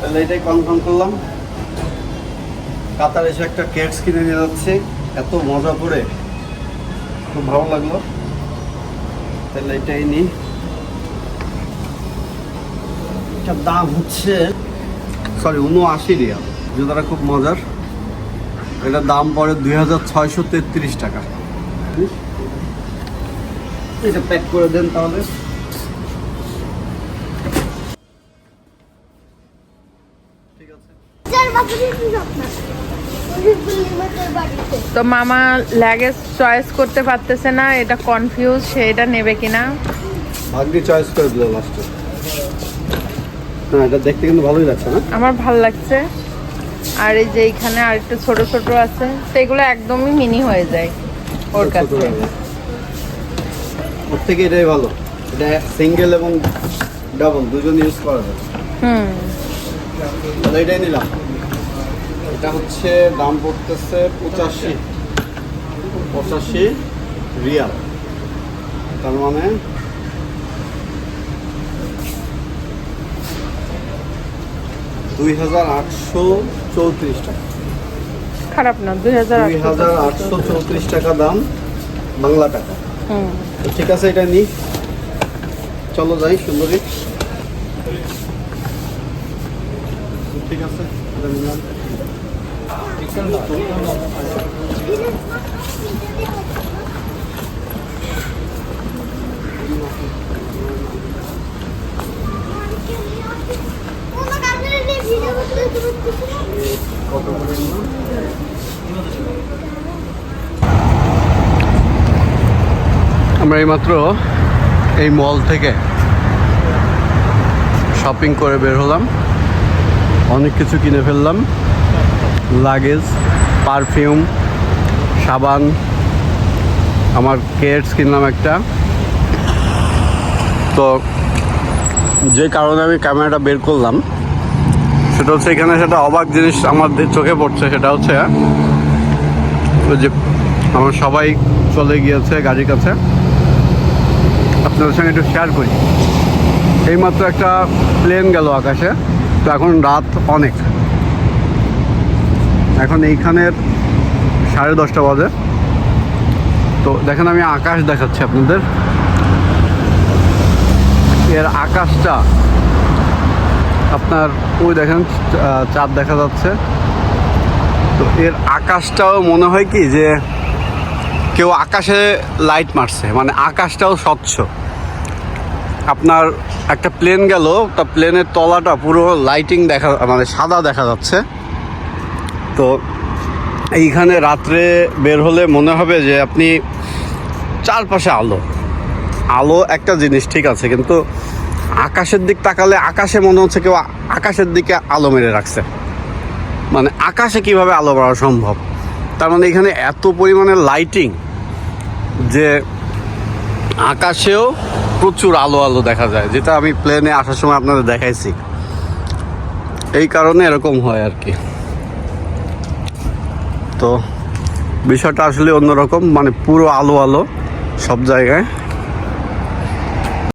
তাহলে এটাই কনফার্ম করলাম। কাতার এসে একটা কেটস কিনে নিয়ে যাচ্ছি। এত মজা করে। খুব ভালো লাগল। তাহলে এটাই নিই এটার দাম হচ্ছে সরি উনআশি রিয়াল। জুতাটা খুব মজার। এটার দাম পড়ে দুই হাজার ছয়শো তেত্রিশ টাকা। এটা প্যাক করে দেন তাহলে। তো মামা ল্যাগেজ চয়েস করতে পারতেছে না এটা কনফিউজ সে এটা নেবে কিনা? ভাগ্যি চয়েস করে দিল লাস্টে না এটা দেখতে কিন্তু ভালোই লাগছে না? আমার ভালো লাগছে। আর এই যে এইখানে আর একটু ছোট ছোট আছে তো এগুলো একদমই মিনি হয়ে যায় ওর কাছে। ওর থেকে এটাই ভালো। এটা সিঙ্গেল এবং ডাবল দুজন ইউজ করা যায়। হুম। তাহলে এটাই নিলাম। এটা হচ্ছে দাম পড়তেছে পঁচাশি। পঁচাশি রিয়াল। তার মানে দুই হাজার আটশো চৌত্রিশ টাকা। খারাপ না দুই হাজার দুই হাজার আটশো চৌত্রিশ টাকা দাম বাংলা টাকা। হুম। তো ঠিক আছে এটা নিই। চলো যাই সুন্দরী। ঠিক আছে এটা নিলাম। করে নিলাম? আমরা এইমাত্র এই মল থেকে শপিং করে বের হলাম অনেক কিছু কিনে ফেললাম লাগেজ পারফিউম সাবান, আমার কেটস কিনলাম একটা। তো যে কারণে আমি ক্যামেরাটা বের করলাম, সেটা হচ্ছে এখানে সেটা অবাক জিনিস আমাদের চোখে পড়ছে, সেটা হচ্ছে যে আমার সবাই চলে গিয়েছে গাড়ির কাছে। আপনাদের সঙ্গে একটু শেয়ার করি। এইমাত্র একটা প্লেন গেল আকাশে, তো এখন রাত অনেক। এখন এইখানের সাড়ে দশটা বাজে। তো দেখেন আমি আকাশ দেখাচ্ছি আপনাদের। এর আকাশটা আপনার ওই দেখেন চাঁদ দেখা যাচ্ছে। তো এর আকাশটাও মনে হয় কি যে কেউ আকাশে লাইট মারছে মানে আকাশটাও স্বচ্ছ। আপনার একটা প্লেন গেল, তা প্লেনের তলাটা পুরো লাইটিং দেখা মানে সাদা দেখা যাচ্ছে। তো এইখানে রাত্রে বের হলে মনে হবে যে আপনি চারপাশে আলো। আলো একটা জিনিস ঠিক আছে, কিন্তু আকাশের দিক তাকালে আকাশে মনে হচ্ছে কেউ আকাশের দিকে আলো মেরে রাখছে। মানে আকাশে কীভাবে আলো বাড়া সম্ভব? তার মানে এখানে এত পরিমাণে লাইটিং যে আকাশেও প্রচুর আলো আলো দেখা যায়, যেটা আমি প্লেনে আসার সময় আপনাদের দেখাইছি। এই কারণে এরকম হয় আর কি। তো বিষয়টা আসলে অন্যরকম মানে পুরো আলো আলো সব জায়গায়।